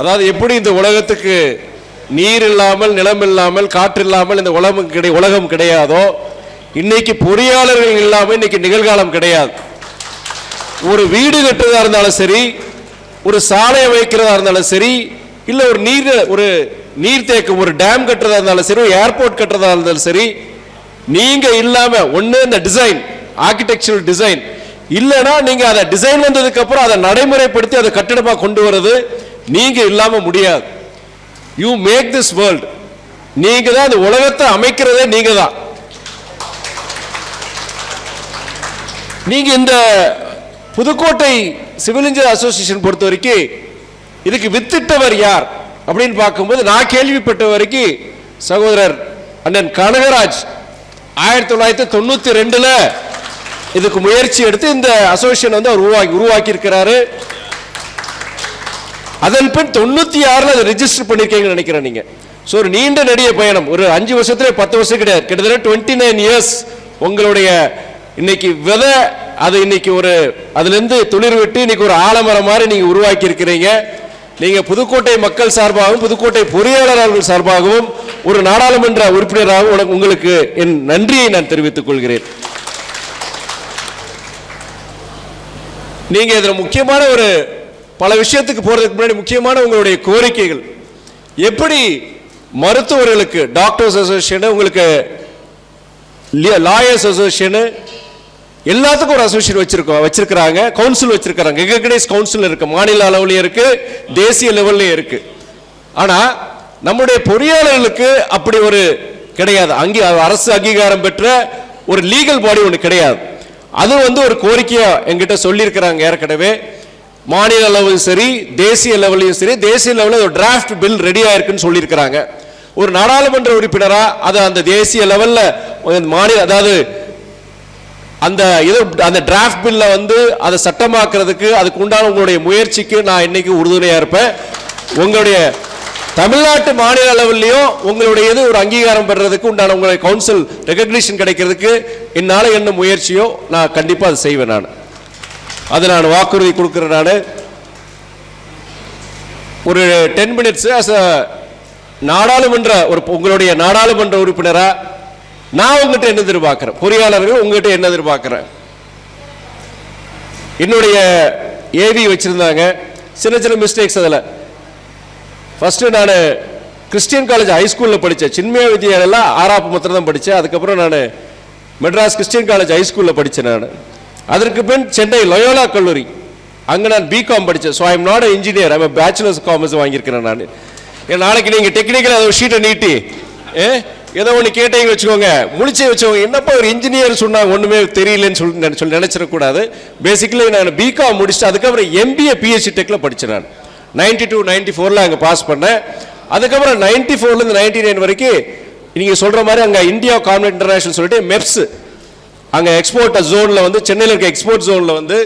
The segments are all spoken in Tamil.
அதாவது எப்படி இந்த உலகத்துக்கு நீர் இல்லாமல் நிலம் இல்லாமல் காற்று இல்லாமல் இந்த உலகம் கிடை உலகம் கிடையாதோ இன்னைக்கு பொறியாளர்கள் இல்லாமல் இன்னைக்கு நிகழ்காலம் கிடையாது. ஒரு வீடு கட்டுறதா இருந்தாலும் சரி ஒரு சாலையை வைக்கிறதா இருந்தாலும் சரி இல்லை ஒரு நீர் ஒரு நீர்த்தேக்கம் ஒரு டேம் கட்டுறதா இருந்தாலும் சரி ஒரு ஏர்போர்ட் கட்டுறதா இருந்தாலும் சரி நீங்கள் இல்லாமல் ஒன்று இந்த டிசைன் ஆர்கிடெக்சரல் டிசைன். இல்லைன்னா நீங்கள் அதை டிசைன் வந்ததுக்கப்புறம் அதை நடைமுறைப்படுத்தி அதை கட்டிடமாக கொண்டு வர்றது நீங்கள் இல்லாமல் முடியாது. யூ மேக் திஸ் வேர்ல்ட் நீங்கள் தான் அந்த உலகத்தை அமைக்கிறதே நீங்கள் தான். நீங்கள் இந்த புதுக்கோட்டை சிவில் இன்ஜினியர் அசோசியேஷன் பொறுத்த வரைக்கும் இதுக்கு வித்திட்டவர் யார் அப்படின்னு பார்க்கும்போது நான் கேள்விப்பட்ட வரைக்கும் சகோதரர் அண்ணன் கனகராஜ் ஆயிரத்தி தொள்ளாயிரத்தி தொண்ணூற்றி ரெண்டில் இதுக்கு முயற்சி எடுத்து இந்த அசோசியேஷன் வந்து அவர் உருவாக்கி உருவாக்கியிருக்கிறாரு. அதன் பின் தொண்ணூற்றி ஆறில் அதை ரிஜிஸ்டர் பண்ணியிருக்கீங்கன்னு நினைக்கிறேன் நீங்கள் ஸோ ஒரு நீண்ட நெடிய பயணம். ஒரு அஞ்சு வருஷத்துல பத்து வருஷம் கிடையாது. கிட்டத்தட்ட டுவெண்ட்டி நைன் இயர்ஸ் உங்களுடைய இன்னைக்கு விதை அது இன்னைக்கு ஒரு அதுலேருந்து துளிர் விட்டு இன்னைக்கு ஒரு ஆலமரம் மாதிரி நீங்கள் உருவாக்கி இருக்கிறீங்க நீங்கள் புதுக்கோட்டை மக்கள் சார்பாகவும் புதுக்கோட்டை பொறியாளர்கள் சார்பாகவும் ஒரு நாடாளுமன்ற உறுப்பினராகவும் உனக்கு- உங்களுக்கு என் நன்றியை நான் தெரிவித்துக் கொள்கிறேன். நீங்கள் இதில் முக்கியமான ஒரு பல விஷயத்துக்கு போகிறதுக்கு முன்னாடி முக்கியமான உங்களுடைய கோரிக்கைகள். எப்படி மருத்துவர்களுக்கு டாக்டர்ஸ் அசோசியேஷனு உங்களுக்கு லாயர்ஸ் அசோசியேஷனு எல்லாத்துக்கும் ஒரு அசோசியேஷன் வச்சிருக்கோம் வச்சிருக்கிறாங்க கவுன்சில் வச்சிருக்கிறாங்க. ரெகக்னைஸ் கவுன்சில் இருக்கு மாநில அளவுலையும் இருக்கு தேசிய லெவல்லையும் இருக்கு. ஆனால் நம்முடைய பொறியாளர்களுக்கு அப்படி ஒரு கிடையாது. அங்கே அரசு அங்கீகாரம் பெற்ற ஒரு லீகல் பாடி ஒன்று கிடையாது. அது வந்து ஒரு கோரிக்கையாக எங்கிட்ட சொல்லியிருக்கிறாங்க ஏற்கனவே. மாநில அளவும் சரி தேசிய லெவலையும் சரி தேசிய லெவலில் ஒரு டிராஃப்ட் பில் ரெடி இருக்குன்னு சொல்லியிருக்கிறாங்க. ஒரு நாடாளுமன்ற உறுப்பினராக அதை அந்த தேசிய லெவலில் மாநில அதாவது அந்த இது அந்த டிராஃப்ட் பில்ல வந்து அதை சட்டமாக்குறதுக்கு அதுக்கு உண்டான உங்களுடைய முயற்சிக்கு நான் இன்னைக்கு உறுதுணையாக இருப்பேன். உங்களுடைய தமிழ்நாட்டு மாநில அளவிலையும் உங்களுடைய இது ஒரு அங்கீகாரம் பெறுறதுக்கு உண்டான உங்களுடைய கவுன்சில் ரெகக்னிஷன் கிடைக்கிறதுக்கு என்னால் என்ன முயற்சியோ நான் கண்டிப்பாக அதை செய்வேன் நான். அது நான் வாக்குறுதி கொடுக்குறேன் நான். ஒரு டென் மினிட்ஸ் அஸ் நாடாளுமன்ற ஒரு உங்களுடைய நாடாளுமன்ற உறுப்பினராக நான் உங்ககிட்ட என்ன எதிர்பார்க்குறேன்? பொறியாளர்கள் உங்ககிட்ட என்ன எதிர்பார்க்குறேன்? என்னுடைய ஏவி வச்சுருந்தாங்க. சின்ன சின்ன மிஸ்டேக்ஸ் அதில். ஃபஸ்ட்டு நான் கிறிஸ்டியன் காலேஜ் ஹைஸ்கூலில் படித்தேன். சின்மய வித்யாலயில் ஆறாப்பு மாத்திரம் தான் படித்தேன். அதுக்கப்புறம் நான் மெட்ராஸ் கிறிஸ்டியன் காலேஜ் ஹைஸ்கூலில் படித்தேன் நான். அதற்கு பின் சென்னை லயோலா கல்லூரி. அங்கே நான் பிகாம் படித்தேன் so I'm not engineer I'm bachelors commerce வாங்கியிருக்கிறேன் நான். ஏன் நாளைக்கு நீங்கள் டெக்னிக்கல் அதை ஷீட்டை நீட்டி ஏ ஏதோ ஒன்று கேட்டீங்க வச்சுக்கோங்க. முழிச்சே வச்சுக்கோங்க. என்னப்பா ஒரு இன்ஜினியர் சொன்னாங்க? ஒன்றுமே தெரியலன்னு சொல்லி சொல்லி நினச்சிடக்கூடாது. பேசிக்கலி நான் பிகாம் முடிச்சுட்டு அதுக்கப்புறம் எம்பிஏ பிஹெச்டி டெக்கில் படித்தேன் நான் நைன்டி டூ நைன்டி ஃபோரில் அங்கே பாஸ் பண்ணேன். அதுக்கப்புறம் நைன்டி ஃபோர்லேருந்து நைன்டி நைன் வரைக்கும் நீங்கள் சொல்கிற மாதிரி அங்கே இந்தியா கான்வென்ட் இன்டர்நேஷனல் சொல்லிட்டு மெப்ஸ் அங்கே எக்ஸ்போர்ட் ஜோனில் வந்து சென்னையில் இருக்க எக்ஸ்போர்ட் ஜோனில் வந்து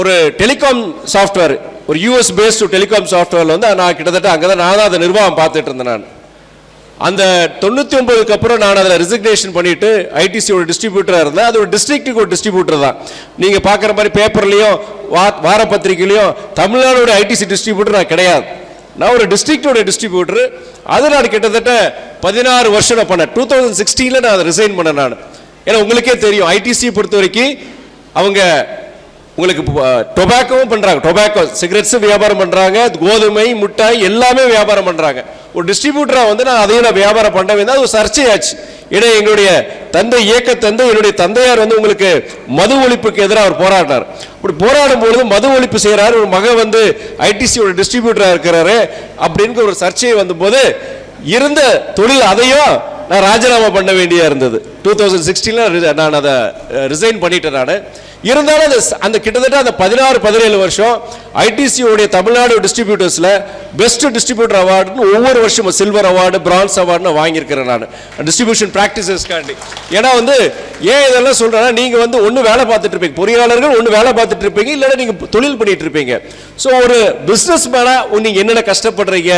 ஒரு டெலிகாம் சாஃப்ட்வேர் ஒரு யூஎஸ் பேஸ்டு டெலிகாம் சாஃப்ட்வேரில் வந்து நான் கிட்டத்தட்ட அங்கே தான் நான் தான் அதை நிர்வாகம் பார்த்துட்டு இருந்தேன் நான். அந்த தொண்ணூற்றி ஒன்பதுக்கு அப்புறம் நான் அதில் ரிசிக்னேஷன் பண்ணிட்டு ஐடிசியோட டிஸ்ட்ரிபியூட்டராக இருந்தேன். அது ஒரு டிஸ்ட்ரிக்ட்டுக்கு ஒரு டிஸ்ட்ரிபியூட்டர் தான். நீங்கள் பார்க்குற மாதிரி பேப்பர்லேயும் வா வார பத்திரிகையிலையும் தமிழ்நாடோட ஐடிசி டிஸ்ட்ரிபியூட்டர் நான் கிடையாது. நான் ஒரு டிஸ்ட்ரிக்டோட டிஸ்ட்ரிபியூட்டர் அது நான் கிட்டத்தட்ட பதினாறு வருஷம் நான் பண்ணேன். டூ தௌசண்ட் சிக்ஸ்டீனில் நான் அதை ரிசைன் பண்ணேன் நான். ஏன்னா உங்களுக்கே தெரியும் ஐடிசி பொறுத்த வரைக்கும் அவங்க உங்களுக்கு டொபாக்கோவும் பண்ணுறாங்க டொபாக்கோ சிகரெட்ஸும் வியாபாரம் பண்ணுறாங்க கோதுமை முட்டாய் எல்லாமே வியாபாரம் பண்ணுறாங்க ஒரு டிஸ்ட்ரிபியூட்டராக வந்து நான் அதையும் நான் வியாபாரம் பண்ண தான் அது ஒரு சர்ச்சையாச்சு. ஏன்னா எங்களுடைய தந்தை இயக்க தந்தை என்னுடைய தந்தையார் வந்து உங்களுக்கு மது ஒழிப்புக்கு எதிராக அவர் போராடினார். அப்படி போராடும் பொழுது மது ஒழிப்பு செய்கிறார் ஒரு மகன் வந்து ஐடிசியோட டிஸ்ட்ரிபியூட்டராக இருக்கிறாரு அப்படின்னு ஒரு சர்ச்சை வந்தபோது இருந்த தொழில் அதையும் நான் ராஜினாமா பண்ண வேண்டியா இருந்தது. டூ தௌசண்ட் சிக்ஸ்டீனில் நான் அதை ரிசைன் பண்ணிட்டேன் நான். இருந்தாலும் அந்த அந்த கிட்டத்தட்ட அந்த பதினாறு பதினேழு வருஷம் ஐடிசியோடைய தமிழ்நாடு டிஸ்ட்ரிபியூட்டர்ஸில் பெஸ்ட் டிஸ்ட்ரிபியூட்டர் அவார்டுன்னு ஒவ்வொரு வருஷமும் சில்வர் அவார்டு பிரான்ஸ் அவார்டுன்னு வாங்கியிருக்கிறேன் நான். டிஸ்ட்ரிபியூஷன் ப்ராக்டிசஸ்க்காண்டி ஏன்னா வந்து ஏன் இதெல்லாம் சொல்கிறேன்னா நீங்கள் வந்து ஒன்று வேலை பார்த்துட்டு இருப்பீங்க. பொறியாளர்கள் ஒன்று வேலை பார்த்துட்டு இருப்பீங்க இல்லைன்னா நீங்கள் தொழில் பண்ணிட்டு இருப்பீங்க. ஸோ ஒரு பிஸ்னஸ் மேனாக நீங்கள் என்னென்ன கஷ்டப்படுறீங்க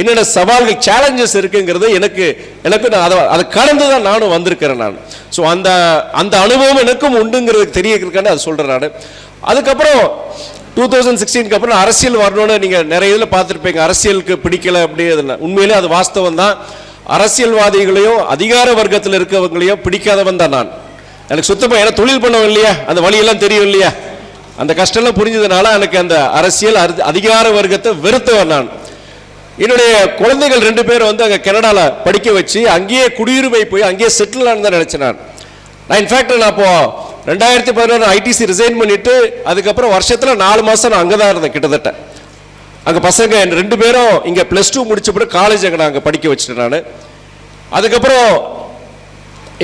என்னென்ன சவால்கள் சேலஞ்சஸ் இருக்குங்கிறது எனக்கு எனக்கு நான் அதை அதை கடந்து தான் நானும் வந்திருக்கிறேன் நான். ஸோ அந்த அந்த அனுபவம் எனக்கும் உண்டுங்கிறது தெரியக்கிறதுக்காண்டி அதை சொல்கிறேன் நான். அதுக்கப்புறம் டூ தௌசண்ட் சிக்ஸ்டீனுக்கு அப்புறம் அரசியல் வரணும்னு நீங்கள் நிறைய இதில் பார்த்துருப்பீங்க. அரசியலுக்கு பிடிக்கல அப்படிங்கிறது உண்மையிலே அது வாஸ்தவம் தான். அரசியல்வாதிகளையும் அதிகார வர்க்கத்தில் இருக்கவங்களையும் பிடிக்காதவன் தான் நான். எனக்கு சுத்தமாக ஏன்னா தொழில் பண்ணவன் இல்லையா? அந்த வழியெல்லாம் தெரியும் இல்லையா? அந்த கஷ்டம்லாம் புரிஞ்சதுனால எனக்கு அந்த அரசியல் அதிகார வர்க்கத்தை வெறுத்தவன் நான். என்னுடைய குழந்தைகள் ரெண்டு பேரும் வந்து அங்கே கனடாவில் படிக்க வச்சு அங்கேயே குடியுரிமை போய் அங்கேயே செட்டில் ஆனதான் நினைச்சேன் நான் நான் இன்ஃபேக்ட் நான் அப்போது ரெண்டாயிரத்தி பதினொன்று ஐடிசி ரிசைன் பண்ணிட்டு அதுக்கப்புறம் வருஷத்தில் நாலு மாதம் நான் அங்கே தான் இருந்தேன் கிட்டத்தட்ட. அங்கே பசங்க என் ரெண்டு பேரும் இங்கே ப்ளஸ் டூ முடிச்ச பிறகு காலேஜ் அங்கே நான் அங்கே படிக்க வச்சுட்டேன் நான். அதுக்கப்புறம்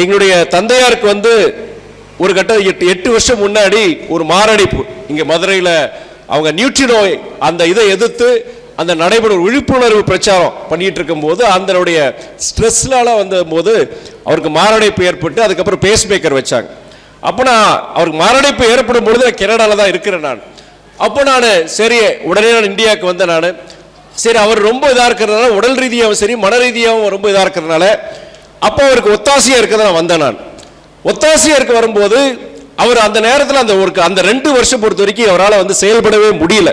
எங்களுடைய தந்தையாருக்கு வந்து ஒரு கட்டம் எட்டு எட்டு வருஷம் முன்னாடி ஒரு மாரடைப்பு. இங்கே மதுரையில் அவங்க நியூட்ரினோ அந்த இதை எதிர்த்து அந்த நடைபெறும் விழிப்புணர்வு பிரச்சாரம் பண்ணிட்டு இருக்கும்போது அதனுடைய ஸ்ட்ரெஸ்னால வந்த போது அவருக்கு மாரடைப்பு ஏற்பட்டு அதுக்கப்புறம் பேஸ் மேக்கர் வச்சாங்க. அப்போ நான் அவருக்கு மாரடைப்பு ஏற்படும் பொழுது நான் தான் இருக்கிறேன் நான். அப்போ நான் சரி உடனே நான் இந்தியாவுக்கு வந்தேன் நான். சரி அவர் ரொம்ப இதாக இருக்கிறதுனால உடல் ரீதியாகவும் சரி மன ரீதியாகவும் ரொம்ப இதாக இருக்கிறதுனால அப்போ அவருக்கு ஒத்தாசையாக இருக்கிறத நான் வந்தேன் நான். ஒத்தாசையாக இருக்க வரும்போது அவர் அந்த நேரத்தில் அந்த ஒரு அந்த ரெண்டு வருஷம் பொறுத்த வரைக்கும் அவரால் வந்து செயல்படவே முடியல.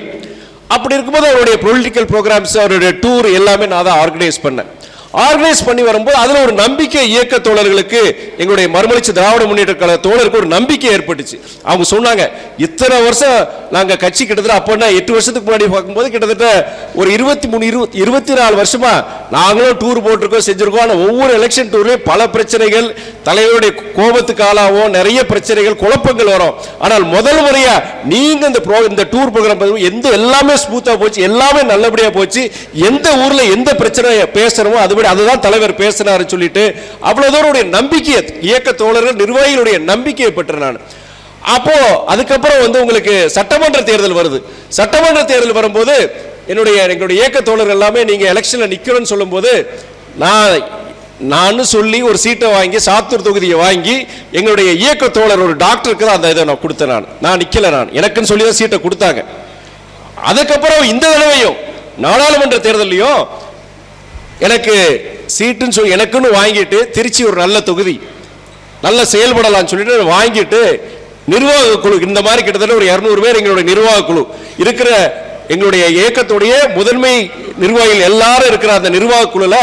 அப்படி இருக்கும்போது அவருடைய பொலிட்டிக்கல் ப்ரோக்ராம்ஸ் அவருடைய டூர் எல்லாமே நான் தான் ஆர்கனைஸ் பண்ணேன். ஆர்கனைஸ் பண்ணி வரும்போது அதில் ஒரு நம்பிக்கை இயக்க தோழர்களுக்கு எங்களுடைய மறுமலர்ச்சி திராவிட முன்னேற்ற கழக தோழருக்கு ஒரு நம்பிக்கை ஏற்பட்டுச்சு. அவங்க சொன்னாங்க இத்தனை வருஷம் நாங்கள் கட்சி கிட்டத்தட்ட அப்போனா எட்டு வருஷத்துக்கு முன்னாடி பார்க்கும்போது கிட்டத்தட்ட ஒரு இருபத்தி மூணு இருபத்தி இருபத்தி நாலு வருஷமா நாங்களும் டூர் போட்டிருக்கோம் செஞ்சுருக்கோம். ஆனால் ஒவ்வொரு எலெக்ஷன் டூர்லயும் பல பிரச்சனைகள் தலைவருடைய கோபத்துக்கு ஆளாகவும் நிறைய பிரச்சனைகள் குழப்பங்கள் வரும். ஆனால் முதல் முறையாக நீங்கள் இந்த ப்ரோ இந்த டூர் ப்ரோக்ராம் எந்த எல்லாமே ஸ்மூத்தாக போச்சு எல்லாமே நல்லபடியாக போச்சு. எந்த ஊரில் எந்த பிரச்சனை அது அதுபடி அதுதான் தலைவர் பேசினார் சொல்லிட்டு அவ்வளவு தூரம் உடைய நம்பிக்கையை இயக்க தோழர்கள் நிர்வாகிகளுடைய நம்பிக்கையை பெற்றேன் நான். அப்போ அதுக்கப்புறம் வந்து உங்களுக்கு சட்டமன்ற தேர்தல் வருது. சட்டமன்ற தேர்தல் வரும்போது என்னுடைய எங்களுடைய இயக்க தோழர்கள் எல்லாமே நீங்க எலெக்ஷன்ல நிக்கணும்னு சொல்லும்போது நான் நான் சொல்லி ஒரு சீட்டை வாங்கி சாத்தூர் தொகுதியை வாங்கி எங்களுடைய இயக்க தோழர் ஒரு டாக்டருக்கு தான் அந்த இதை நான் கொடுத்தேன் நான். நான் நிக்கல நான். எனக்குன்னு சொல்லி தான் சீட்டை கொடுத்தாங்க. அதுக்கப்புறம் இந்த தடவையும் நாடாளுமன்ற தேர்தலையும் எனக்கு சீட்டுன்னு சொல்லி எனக்குன்னு வாங்கிட்டு திருச்சி ஒரு நல்ல தொகுதி. நல்ல செயல்படலாம்னு சொல்லிட்டு வாங்கிட்டு நிர்வாக குழு இந்த மாதிரி கிட்டத்தட்ட ஒரு இரநூறு பேர் எங்களுடைய நிர்வாக குழு. இருக்கிற எங்களுடைய இயக்கத்துடைய முதன்மை நிர்வாகிகள் எல்லாரும் இருக்கிற அந்த நிர்வாக குழுல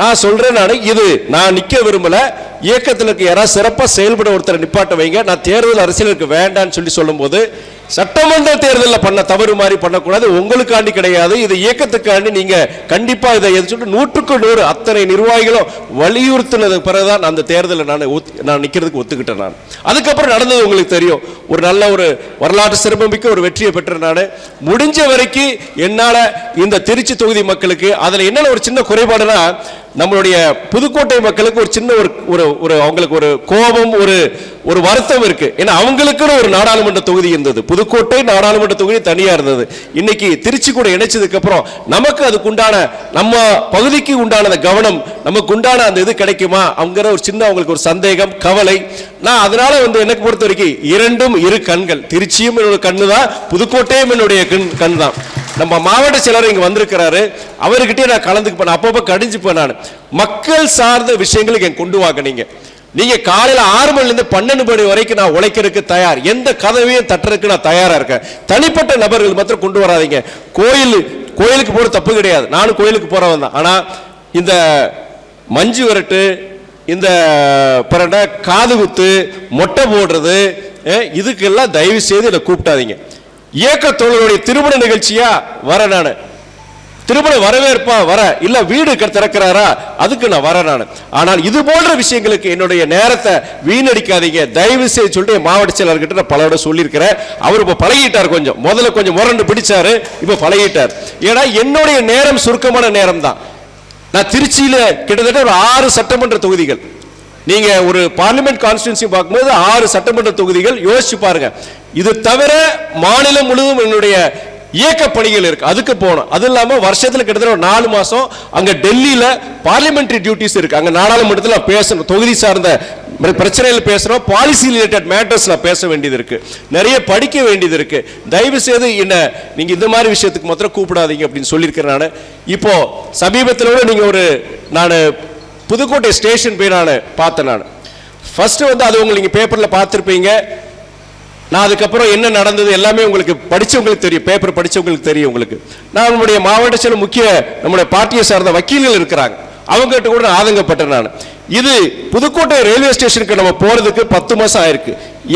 நான் சொல்றேன் நான் இது நான் நிக்க விரும்பல. இயக்கத்தில் இருக்க யாராவது சிறப்பாக செயல்பட ஒருத்தரை நிப்பாட்ட வைங்க. நான் தேர்தல் அரசியலுக்கு வேண்டாம்னு சொல்லி சொல்லும்போது சட்டமன்ற தேர்தலில் பண்ண தவறு மாதிரி பண்ணக்கூடாது. உங்களுக்காண்டி கிடையாது. இது இயக்கத்துக்காண்டி நீங்கள் கண்டிப்பாக இதை எது சொல்லிட்டு நூற்றுக்கு நூறு அத்தனை நிர்வாகிகளும் வலியுறுத்தினது பிறகுதான் அந்த தேர்தலில் நான் ஒத்து- நான் நிற்கிறதுக்கு ஒத்துக்கிட்டேன் நான். அதுக்கப்புறம் நடந்தது உங்களுக்கு தெரியும். ஒரு நல்ல ஒரு வரலாற்று சிறப்புமிக்க ஒரு வெற்றியை பெற்றேன் நான். முடிஞ்ச வரைக்கும் என்னால் இந்த திருச்சி தொகுதி மக்களுக்கு அதில் என்னென்ன ஒரு சின்ன குறைபாடுனா நம்மளுடைய புதுக்கோட்டை மக்களுக்கு ஒரு சின்ன ஒரு ஒரு ஒரு அவங்களுக்கு ஒரு கோபம் ஒரு ஒரு வருத்தம் இருக்கு. ஏன்னா அவங்களுக்குன்னு ஒரு நாடாளுமன்ற தொகுதி இருந்தது. புதுக்கோட்டை நாடாளுமன்ற தொகுதி தனியா இருந்தது. இன்னைக்கு திருச்சி கூட இணைச்சதுக்கு அப்புறம் நமக்கு அதுக்கு உண்டான நம்ம பகுதிக்கு உண்டான அந்த கவனம் நமக்கு உண்டான அந்த இது கிடைக்குமா? அவங்கிற ஒரு சின்ன அவங்களுக்கு ஒரு சந்தேகம் கவலை நான் அதனால வந்து எனக்கு பொறுத்த வரைக்கும் இரண்டும் இரு கண்கள். திருச்சியும் என்னோட கண்ணு தான் புதுக்கோட்டையும் என்னுடைய கண் கண் தான் நம்ம மாவட்ட செயலர் இங்கே வந்திருக்கிறாரு. அவர்கிட்டயே நான் கலந்துக்கு அப்பப்போ கடிஞ்சுப்பேன் நான். மக்கள் சார்ந்த விஷயங்களுக்கு என் கொண்டு வாங்க நீங்கள் நீங்கள் காலையில் ஆறு மணிலேருந்து பன்னெண்டு மணி வரைக்கும் நான் உழைக்கிறதுக்கு தயார். எந்த கதவையும் தட்டுறதுக்கு நான் தயாராக இருக்கேன். தனிப்பட்ட நபர்கள் மாத்திரம் கொண்டு வராதீங்க. கோயில் கோயிலுக்கு போகிற தப்பு கிடையாது. நானும் கோயிலுக்கு போகிறவன் தான் ஆனால் இந்த மஞ்சு விரட்டு இந்த பிறண்ட காது குத்து மொட்டை போடுறது இதுக்கெல்லாம் தயவு செய்து என்னை கூப்பிட்டாதீங்க. இயக்க தொழிலுடைய திருமண நிகழ்ச்சியா? வர நான். திருமண வரவேற்பா? வர. இல்ல வீடு க- திறக்கிறாரா? அதுக்கு நான் வர நான். ஆனால் இது போன்ற விஷயங்களுக்கு என்னுடைய நேரத்தை வீணடிக்காதீங்க. தயவு செய்து சொல்லிட்டு மாவட்ட செயலாளர்கிட்ட நான் பலரோட சொல்லியிருக்கிறேன். அவர் இப்போ பழகிட்டார் கொஞ்சம். முதல்ல கொஞ்சம் முரண்டு பிடிச்சாரு இப்போ பழகிட்டார். ஏன்னா என்னுடைய நேரம் சுருக்கமான நேரம் தான் நான் திருச்சியில் கிட்டத்தட்ட ஒரு ஆறு சட்டமன்ற தொகுதிகள். நீங்கள் ஒரு பார்லிமெண்ட் கான்ஸ்டியூன்சி பார்க்கும்போது ஆறு சட்டமன்ற தொகுதிகள் யோசிச்சு பாருங்க. இது தவிர மாநிலம் முழுவதும் என்னுடைய இயக்க பணிகள் இருக்கு. அதுக்கு போகணும். அது இல்லாம வருஷத்துல கிட்டத்தட்ட நாலு மாசம் அங்க டெல்லியில பார்லிமெண்ட்ரி டியூட்டிஸ் இருக்கு. அங்க நாடாளுமன்றத்தில் நான் பேசணும். தொகுதி சார்ந்த பிர- பிரச்சனைகள் பேசுறோம். பாலிசி ரிலேட்டட் மேட்டர்ஸ் நான் பேச வேண்டியது இருக்கு. நிறைய படிக்க வேண்டியது இருக்கு. தயவு செய்து என்ன நீங்க இந்த மாதிரி விஷயத்துக்கு மாத்திரம் கூப்பிடாதீங்க அப்படின்னு சொல்லியிருக்கிறேன் நான். இப்போ சமீபத்தில் கூட நீங்க ஒரு நான் புதுக்கோட்டை ஸ்டேஷன் போய் நான் பார்த்தேன் நான். ஃபர்ஸ்ட் வந்து அது உங்களுக்கு நீங்க பேப்பர்ல பார்த்துருப்பீங்க. நான் அதுக்கப்புறம் என்ன நடந்தது எல்லாமே உங்களுக்கு படித்தவங்களுக்கு தெரியும் பேப்பர் படித்தவங்களுக்கு தெரியும் உங்களுக்கு. நான் நம்முடைய மாவட்ட சில முக்கிய நம்முடைய பார்ட்டியை சார்ந்த வக்கீல்கள் இருக்கிறாங்க. அவங்ககிட்ட கூட நான் ஆதங்கப்பட்டேன் நான். இது புதுக்கோட்டை ரயில்வே ஸ்டேஷனுக்கு நம்ம போகிறதுக்கு பத்து மாதம் ஆயிருக்கு.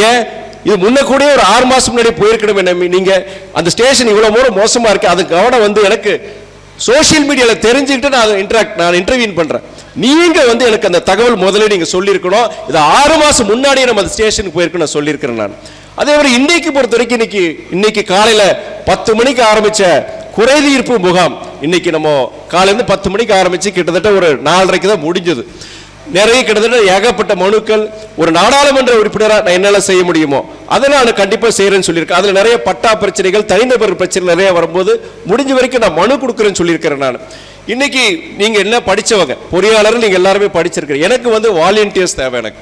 ஏன்? இது முன்ன கூட ஒரு ஆறு மாதம் முன்னாடி போயிருக்கணும் என்ன நீங்கள் அந்த ஸ்டேஷன் இவ்வளோ மூலம் மோசமாக இருக்குது அது கவனம் வந்து எனக்கு சோஷியல் மீடியாவில் தெரிஞ்சுக்கிட்டு நான் இன்ட்ராக்ட் நான் இன்டர்வியூ பண்ணுறேன் நீங்கள் வந்து எனக்கு அந்த தகவல் முதல்ல நீங்கள் சொல்லியிருக்கணும். இது ஆறு மாதம் முன்னாடியே நம்ம அந்த ஸ்டேஷனுக்கு போயிருக்கணும் நான் சொல்லியிருக்கிறேன் நான். அதே மாதிரி இன்னைக்கு பொறுத்த வரைக்கும் இன்னைக்கு இன்னைக்கு காலையில பத்து மணிக்கு ஆரம்பிச்ச குறைதீர்ப்பு முகாம் இன்னைக்கு நம்ம காலையிலேருந்து பத்து மணிக்கு ஆரம்பிச்சு கிட்டத்தட்ட ஒரு நாலரைக்கு தான் முடிஞ்சது. நிறைய கிட்டத்தட்ட ஏகப்பட்ட மனுக்கள் ஒரு நாடாளுமன்ற உறுப்பினராக நான் என்னால செய்ய முடியுமோ அதை நான் கண்டிப்பாக செய்கிறேன்னு சொல்லியிருக்கேன். அதில் நிறைய பட்டா பிரச்சனைகள் தனிநபர் பிரச்சனை நிறைய வரும்போது முடிஞ்ச வரைக்கும் நான் மனு கொடுக்குறேன்னு சொல்லியிருக்கிறேன் நான். இன்னைக்கு நீங்கள் என்ன படித்தவங்க பொறியாளர் நீங்கள் எல்லாருமே படிச்சிருக்கிறேன் எனக்கு வந்து வாலண்டியர்ஸ் தேவை எனக்கு.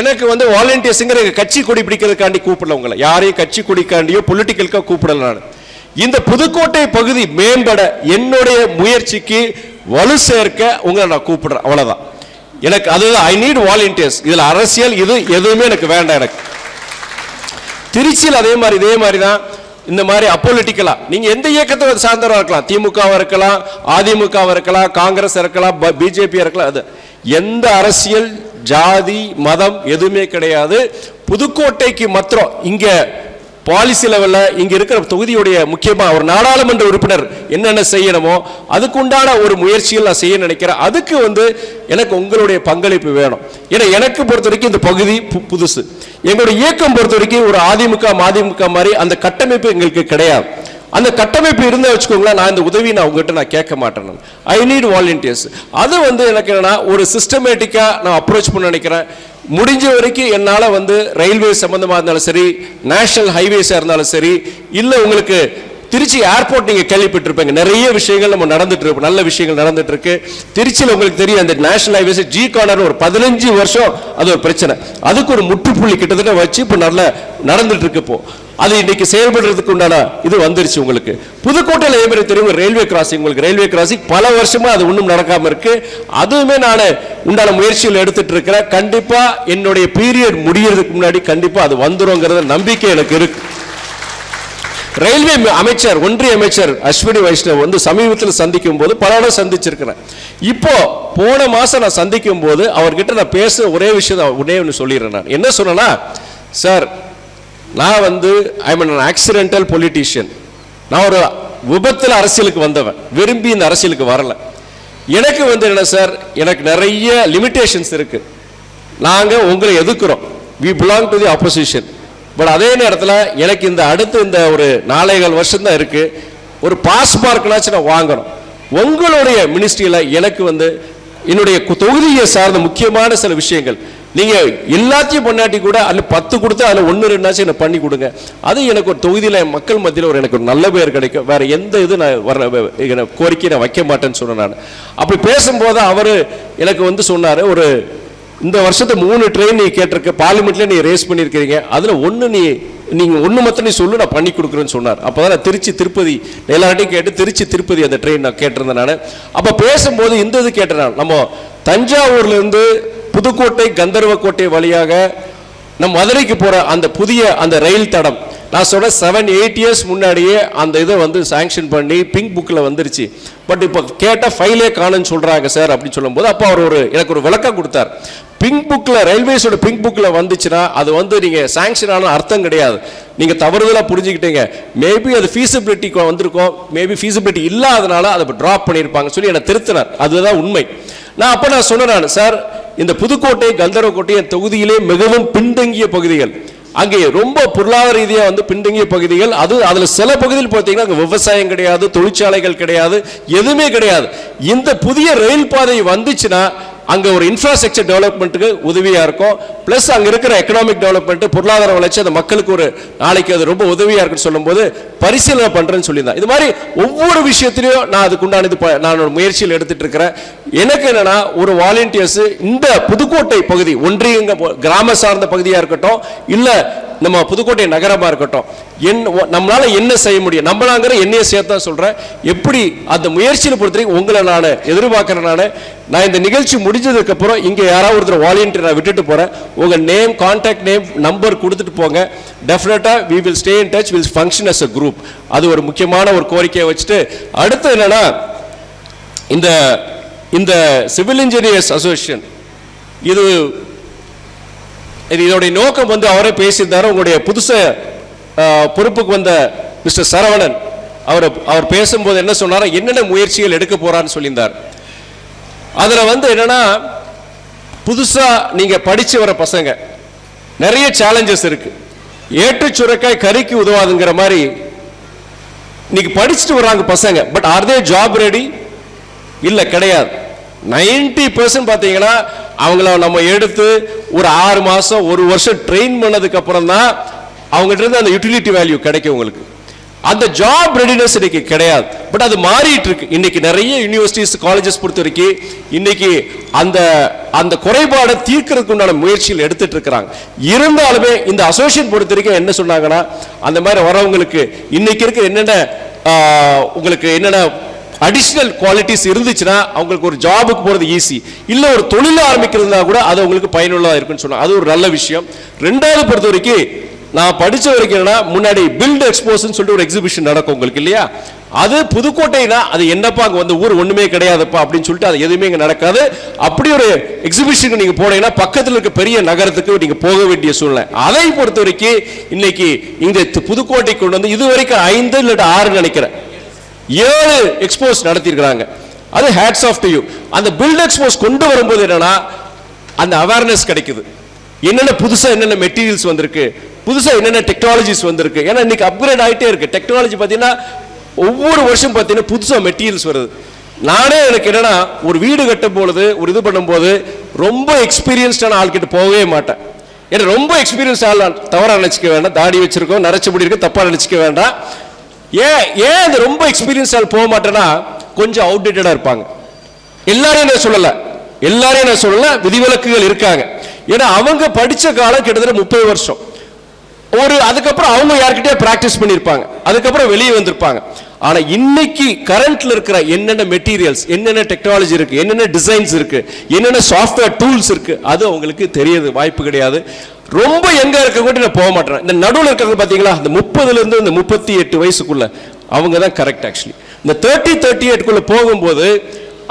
எனக்கு வந்து வாலண்டியர்ஸுங்கிற கட்சி கொடி பிடிக்கிறதுக்காண்டி கூப்பிடல உங்களை. யாரையும் கட்சி கொடிக்காண்டியோ பொலிட்டிக்கலுக்காக கூப்பிடல நான். இந்த புதுக்கோட்டை பகுதி மேம்பட என்னுடைய முயற்சிக்கு வலு சேர்க்க உங்களை நான் கூப்பிடுறேன். அவ்வளோதான் எனக்கு அதுதான் ஐ நீட் வாலண்டியர்ஸ் இதில் அரசியல் இது எதுவுமே எனக்கு வேண்டாம் எனக்கு. திருச்சியில் அதே மாதிரி இதே மாதிரி தான் இந்த மாதிரி அப்பொலிட்டிக்கலா நீங்க எந்த இயக்கத்தை சார்ந்தவராக இருக்கலாம். திமுகவா இருக்கலாம் அதிமுகவாக இருக்கலாம் காங்கிரஸ் இருக்கலாம் பிஜேபி இருக்கலாம். அது எந்த அரசியல் ஜாதி மதம் எதுவுமே கிடையாது. புதுக்கோட்டைக்கு மாத்திரம் இங்க பாலிசி லெவலில் இங்கே இருக்கிற தொகுதியுடைய முக்கியமாக ஒரு நாடாளுமன்ற உறுப்பினர் என்னென்ன செய்யணுமோ அதுக்குண்டான ஒரு முயற்சிகள் நான் செய்ய நினைக்கிறேன். அதுக்கு வந்து எனக்கு உங்களுடைய பங்களிப்பு வேணும். ஏன்னா எனக்கு பொறுத்த வரைக்கும் இந்த பகுதி பு- புதுசு. எங்களுடைய இயக்கம் பொறுத்த வரைக்கும் ஒரு அதிமுக மதிமுக மாதிரி அந்த கட்டமைப்பு எங்களுக்கு கிடையாது. அந்த கட்டமைப்பு இருந்தால் வச்சுக்கோங்களேன் நான் இந்த உதவி நான் உங்ககிட்ட நான் கேட்க மாட்டேன் ஐ நீட் வாலண்டியர்ஸ் அது வந்து எனக்கு என்னென்னா ஒரு சிஸ்டமேட்டிக்காக நான் அப்ரோச் பண்ண நினைக்கிறேன். முடிஞ்ச வரைக்கும் என்னால் வந்து ரயில்வே சம்மந்தமாக இருந்தாலும் சரி நேஷனல் ஹைவேஸாக இருந்தாலும் சரி இல்லை உங்களுக்கு திருச்சி ஏர்போர்ட் நீங்கள் கேள்விப்பட்டிருப்பீங்க. நிறைய விஷயங்கள் நம்ம நடந்துட்டு இருக்கு. நல்ல விஷயங்கள் நடந்துட்டு இருக்கு. திருச்சியில் உங்களுக்கு தெரியும் அந்த நேஷனல் ஹைவேஸ் ஜி கார்னர் ஒரு பதினஞ்சு வருஷம் அது ஒரு பிரச்சனை. அதுக்கு ஒரு முற்றுப்புள்ளி கிட்டத்தட்ட வச்சு இப்போ நல்ல நடந்துட்டு இருக்கு இப்போ. அது இன்னைக்கு செயல்படுறதுக்கு உண்டான இது வந்துருச்சு உங்களுக்கு. புதுக்கோட்டையில் அதே மாதிரி தெரியும் ரயில்வே கிராசிங் உங்களுக்கு ரயில்வே கிராசிங் பல வருஷமாக அது ஒன்றும் நடக்காமல் இருக்கு. அதுவுமே நான் உண்டான முயற்சிகள் எடுத்துட்டு இருக்கிறேன். கண்டிப்பாக என்னுடைய பீரியட் முடியறதுக்கு முன்னாடி கண்டிப்பாக அது வந்துருங்கிறத நம்பிக்கை எனக்கு இருக்கு. ரயில்வே அமைச்சர் ஒன்றிய அமைச்சர் அஸ்வினி வைஷ்ணவ் வந்து சமீபத்தில் சந்திக்கும் போது பல இடம் சந்திச்சிருக்கிறேன் இப்போ போன மாசம் நான் சந்திக்கும் போது அவர்கிட்ட நான் பேச ஒரே விஷயம் தான் ஒன்று சொல்லிடுறேன் நான். என்ன சொன்னேன்னா சார் நான் வந்து ஐ மீன் ஆக்சிடென்டல் பொலிட்டீஷியன் நான் ஒரு விபத்தில் அரசியலுக்கு வந்தவன். விரும்பி இந்த அரசியலுக்கு வரல. எனக்கு வந்து என்ன சார் எனக்கு நிறைய லிமிட்டேஷன்ஸ் இருக்கு. நாங்கள் உங்களை எதுக்குறோம் we belong to the opposition but அதே நேரத்தில் எனக்கு இந்த அடுத்து இந்த ஒரு நாலேகால் வருஷம் தான் இருக்கு. ஒரு பாஸ் மார்க்னாச்சும் நான் வாங்கணும். உங்களுடைய மினிஸ்ட்ரியில் எனக்கு வந்து என்னுடைய தொகுதியை சார்ந்த முக்கியமான சில விஷயங்கள். நீங்க எல்லாத்தையும் பண்ணாட்டி கூட அதில் பத்து கொடுத்து அதில் ஒன்று ரெண்டாச்சும் எனக்கு பண்ணி கொடுங்க. அது எனக்கு ஒரு தொகுதியில் மக்கள் மத்தியில் ஒரு எனக்கு ஒரு நல்ல பேர் கிடைக்கும். வேற எந்த இது நான் வர கோரிக்கை நான் வைக்க மாட்டேன்னு சொன்னேன் நான். அப்படி பேசும்போது அவர் எனக்கு வந்து சொன்னார் ஒரு இந்த வருஷத்தை மூணு ட்ரெயின் நீ கேட்டிருக்க பார்லிமெண்ட்ல நீ ரேஸ் பண்ணியிருக்கிறீங்க. அதுல ஒன்று நீ நீங்க ஒன்று மட்டும் நீ சொல்லு நான் பண்ணி கொடுக்குறேன்னு சொன்னார். அப்பதான் நான் திருச்சி திருப்பதி எல்லார்ட்டையும் கேட்டு திருச்சி திருப்பதி அந்த ட்ரெயின் நான் கேட்டிருந்தேன் நான். அப்போ பேசும்போது இந்த இது கேட்டேன் நான். நம்ம தஞ்சாவூர்லேருந்து புதுக்கோட்டை கந்தர்வக்கோட்டை வழியாக நம்ம மதுரைக்கு போகிற அந்த புதிய அந்த ரயில் தடம். நான் சொன்ன செவன் எயிட் இயர்ஸ் முன்னாடியே அந்த இதை வந்து சாங்ஷன் பண்ணி பிங்க் புக்கில் வந்துருச்சு. பட் இப்போ கேட்டால் ஃபைலே காணுன்னு சொல்கிறாங்க சார் அப்படின்னு சொல்லும்போது அப்போ அவர் ஒரு எனக்கு ஒரு விளக்கம் கொடுத்தார். பிங்க் புக்கில் ரயில்வேஸோட பிங்க் புக்கில் வந்துச்சுன்னா அது வந்து நீங்கள் சாங்ஷன் ஆன அர்த்தம் கிடையாது. நீங்கள் தவறுதலாக புரிஞ்சுக்கிட்டீங்க. மேபி அது ஃபீஸிபிலிட்டி வந்திருக்கும். மேபி ஃபீஸிபிலிட்டி இல்லாதனால அதை ட்ராப் பண்ணியிருப்பாங்க சொல்லி என்னை திருத்தினார். அதுதான் உண்மை. நான் அப்போ நான் சொன்னேன் நான், சார் இந்த புதுக்கோட்டை கந்தரவக்கோட்டை என் தொகுதியிலே மிகவும் பின்தங்கிய பகுதிகள். அங்கே ரொம்ப பொருளாதார ரீதியாக வந்து பின்தங்கிய பகுதிகள். அது அதில் சில பகுதியில் பார்த்தீங்கன்னா அங்கே விவசாயம் கிடையாது தொழிற்சாலைகள் கிடையாது எதுவுமே கிடையாது. இந்த புதிய ரயில் பாதை வந்துச்சுன்னா அங்கே ஒரு இன்ஃப்ராஸ்ட்ரக்சர் டெவலப்மெண்ட்டுக்கு உதவியாக இருக்கும். ப்ளஸ் அங்கே இருக்கிற எக்கனாமிக் டெவலப்மெண்ட் பொருளாதார வளர்ச்சி அந்த மக்களுக்கு ஒரு நாளைக்கு அது ரொம்ப உதவியாக இருக்குன்னு சொல்லும்போது பரிசீலனை பண்ணுறேன்னு சொல்லியிருந்தேன் இது மாதிரி ஒவ்வொரு விஷயத்திலையும் நான் அதுக்குண்டான இது ப- நான் ஒரு முயற்சியில் எடுத்துகிட்டு இருக்கிறேன். எனக்கு என்னன்னா ஒரு வாலண்டியர்ஸ் இந்த புதுக்கோட்டை பகுதி ஒன்றியங்க போ- கிராம சார்ந்த பகுதியாக இருக்கட்டும் இல்லை நம்ம புதுக்கோட்டை நகரமாக இருக்கட்டும் என் நம்மளால என்ன செய்ய முடியும்? நம்மளாங்கிற என்னைய சேர்த்து சொல்கிறேன் எப்படி அந்த முயற்சியில் பொறுத்த வரைக்கும் உங்களை நான் எதிர்பார்க்குறேன் நான் நான் இந்த நிகழ்ச்சி முடிஞ்சதுக்கப்புறம் இங்கே யாராவது ஒருத்தர் வாலண்டியர் நான் விட்டுட்டு போகிறேன் உங்கள் நேம் கான்டாக்ட் நேம் நம்பர் கொடுத்துட்டு போங்க. டெஃபினட்டாக we will stay in touch will function as a group அது ஒரு முக்கியமான ஒரு கோரிக்கையை வச்சுட்டு அடுத்து என்னென்னா இந்த இந்த சிவில் இன்ஜினியர்ஸ் அசோசியேஷன் இது இதோடைய நோக்கம் வந்து அவரே பேசியிருந்தார். உங்களுடைய புதுச பொறுப்புக்கு வந்த மிஸ்டர் சரவணன் அவர் அவர் பேசும்போது என்ன சொன்னார்? என்னென்ன முயற்சிகள் எடுக்க போறான்னு சொல்லியிருந்தார். அதில் வந்து என்னன்னா புதுசாக நீங்கள் படித்து வர பசங்க நிறைய சேலஞ்சஸ் இருக்கு. ஏற்று சுரக்காய் கறிக்கு உதவாதுங்கிற மாதிரி இன்னைக்கு படிச்சுட்டு வர்றாங்க பசங்க but are they job ready இல்லை கிடையாது. 90% பர்சன்ட் பார்த்தீங்கன்னா அவங்கள நம்ம எடுத்து ஒரு ஆறு மாதம் ஒரு வருஷம் ட்ரெயின் பண்ணதுக்கு அப்புறம் தான் அவங்ககிட்ட இருந்து அந்த யூட்டிலிட்டி வேல்யூ கிடைக்கும் உங்களுக்கு. அந்த ஜாப் ரெடினஸ் இன்னைக்கு கிடையாது. பட் அது மாறிட்டு இருக்கு. இன்னைக்கு நிறைய யூனிவர்சிட்டிஸ் காலேஜஸ் பொறுத்த வரைக்கும் இன்னைக்கு அந்த அந்த குறைபாடை தீர்க்கறதுக்கு உண்டான முயற்சிகள் எடுத்துட்டு இருக்கிறாங்க. இருந்தாலுமே இந்த அசோசியேட் பொறுத்த வரைக்கும் என்ன சொன்னாங்கன்னா அந்த மாதிரி வரவங்களுக்கு இன்னைக்கு இருக்க என்னென்ன உங்களுக்கு என்னென்ன அடிஷ்னல் குவாலிட்டிஸ் இருந்துச்சுன்னா அவங்களுக்கு ஒரு ஜாபுக்கு போகிறது ஈஸி இல்லை ஒரு தொழில் ஆரம்பிக்கிறதுனா கூட அது அவங்களுக்கு பயனுள்ளதாக இருக்குன்னு சொன்னாங்க அது ஒரு நல்ல விஷயம். ரெண்டாவது பொறுத்த வரைக்கும் நான் படித்த வரைக்கும்னா முன்னாடி பில்ட் எக்ஸ்போஸ்ன்னு சொல்லிட்டு ஒரு எக்ஸிபிஷன் நடக்கும் உங்களுக்கு இல்லையா? அது புதுக்கோட்டைனா அது என்னப்பா அங்கே வந்து ஊர் ஒன்றுமே கிடையாதுப்பா அப்படின்னு சொல்லிட்டு அது எதுவுமே இங்கே நடக்காது. அப்படி ஒரு எக்ஸிபிஷனுக்கு நீங்கள் போனீங்கன்னா பக்கத்தில் இருக்க பெரிய நகரத்துக்கு நீங்கள் போக வேண்டிய சூழ்நிலை. அதை பொறுத்த வரைக்கும் இன்னைக்கு இந்த புதுக்கோட்டை கொண்டு வந்து இது வரைக்கும் ஐந்து இல்லாட்ட ஆறு நினைக்கிறேன். ஏழு எக்ஸ்போஸ் நடத்தியிருக்கிறாங்க. அது ஹேட்ஸ் ஆஃப் டு யூ அந்த பில்ட் எக்ஸ்போஸ் கொண்டு வரும்போது என்னன்னா அந்த அவேர்னஸ் கிடைக்குது. என்னென்ன புதுசாக என்னென்ன மெட்டீரியல்ஸ் வந்திருக்கு புதுசாக என்னென்ன டெக்னாலஜிஸ் வந்திருக்கு ஏன்னா இன்னைக்கு அப்கிரேட் ஆகிட்டே இருக்கு. டெக்னாலஜி பார்த்தீங்கன்னா ஒவ்வொரு வருஷம் பார்த்தீங்கன்னா புதுசாக மெட்டீரியல்ஸ் வருது. நானே எனக்கு என்னன்னா ஒரு வீடு கட்டும் பொழுது ஒரு இது பண்ணும்போது ரொம்ப எக்ஸ்பீரியன்ஸ்டான ஆள்கிட்ட போகவே மாட்டேன். ஏன்னா ரொம்ப எக்ஸ்பீரியன்ஸ் ஆள் தவறாக நினச்சிக்க வேண்டாம். தாடி வச்சிருக்கோம் நரைச்சபடி இருக்கு தப்பாக நினச்சிக்க வேண்டாம். ஏன் ஏன் அது ரொம்ப எக்ஸ்பீரியன்ஸ் போக மாட்டேன்னா கொஞ்சம் அவுடேட்டடாக இருப்பாங்க. எல்லாரையும் நான் சொல்லலை. எல்லாரையும் நான் சொல்லலை விதிவிலக்குகள் இருக்காங்க. ஏன்னா அவங்க படித்த காலம் கிட்டத்தட்ட முப்பது வருஷம். ஒரு அதுக்கப்புறம் அவங்க யார்கிட்டயே ப்ராக்டிஸ் பண்ணியிருப்பாங்க. அதுக்கப்புறம் வெளியே வந்திருப்பாங்க. ஆனால் இன்னைக்கு கரண்ட்ல இருக்கிற என்னென்ன மெட்டீரியல்ஸ் என்னென்ன டெக்னாலஜி இருக்கு என்னென்ன டிசைன்ஸ் இருக்கு என்னென்ன சாஃப்ட்வேர் டூல்ஸ் இருக்கு அது அவங்களுக்கு தெரியாது வாய்ப்பு கிடையாது. ரொம்ப எங்க இருக்க கூட நான் போக மாட்டேன். இந்த நடுவில் இருக்கிறது பார்த்தீங்களா இந்த முப்பதுல இருந்து இந்த முப்பத்தி எட்டு வயசுக்குள்ள அவங்க தான் கரெக்ட் ஆக்சுவலி இந்த தேர்ட்டி தேர்ட்டி எயிட்குள்ள போகும்போது